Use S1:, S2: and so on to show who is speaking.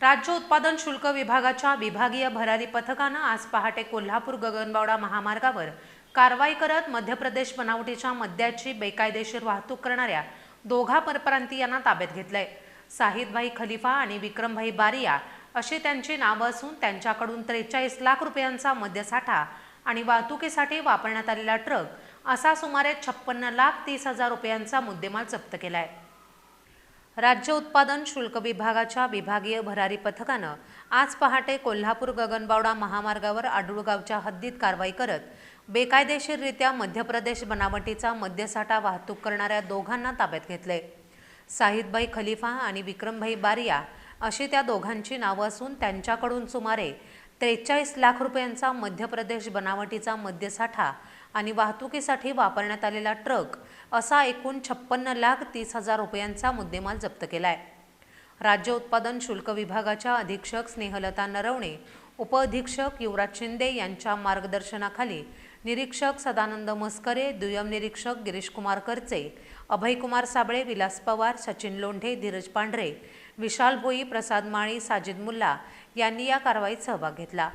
S1: राज्य उत्पादन शुल्क विभागाच्या विभागीय भरारी पथकानं आज पहाटे कोल्हापूर गगनबावडा महामार्गावर कारवाई करत मध्य प्रदेश बनावटीच्या मद्याची बेकायदेशीर वाहतूक करणाऱ्या दोघा परप्रांतीयांना ताब्यात घेतलंय. साहिदभाई खलिफा आणि विक्रमभाई बारिया अशी त्यांची नावं असून त्यांच्याकडून त्रेचाळीस लाख रुपयांचा मद्यसाठा आणि वाहतुकीसाठी वापरण्यात आलेला ट्रक असा सुमारे छप्पन्न लाख तीस हजार रुपयांचा मुद्देमाल जप्त केलाय. राज्य उत्पादन शुल्क विभागाच्या विभागीय भरारी पथकानं आज पहाटे कोल्हापूर गगनबावडा महामार्गावर आडुळगावच्या हद्दीत कारवाई करत बेकायदेशीररित्या मध्य प्रदेश बनावटीचा मद्यसाठा वाहतूक करणाऱ्या दोघांना ताब्यात घेतले. साहिदभाई खलिफा आणि विक्रमभाई बारिया अशी त्या दोघांची नावं असून त्यांच्याकडून सुमारे त्रेचाळीस लाख रुपयांचा मध्य प्रदेश बनावटीचा मद्यसाठा आणि वाहतुकीसाठी वापरण्यात आलेला ट्रक असा एकूण छप्पन्न लाख तीस हजार रुपयांचा मुद्देमाल जप्त केला आहे राज्य उत्पादन शुल्क विभागाच्या अधीक्षक स्नेहलता नरवणे उपअधीक्षक युवराज शिंदे यांच्या मार्गदर्शनाखाली निरीक्षक सदानंद मस्करे दुय्यम निरीक्षक गिरीशकुमार करचे अभयकुमार साबळे विलास पवार सचिन लोंढे धीरज पांढरे विशाल भोई प्रसाद माळी साजिद मुल्ला यांनी या कारवाईत सहभाग घेतला.